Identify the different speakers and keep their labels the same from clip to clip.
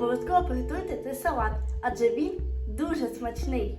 Speaker 1: обов'язково приготуйте цей салат, адже він дуже смачний.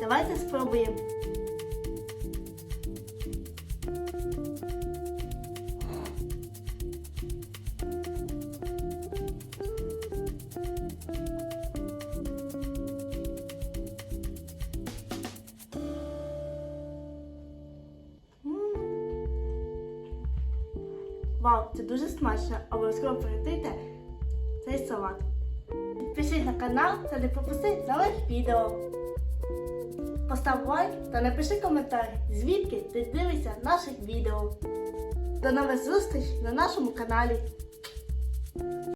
Speaker 1: Давайте спробуємо. Вау, це дуже смачно. Обов'язково приготуйте цей салат. Підпишись на канал, та не пропусти нових відео. Постав лайк та напиши коментар, звідки ти дивишся наших відео. До нових зустріч на нашому каналі.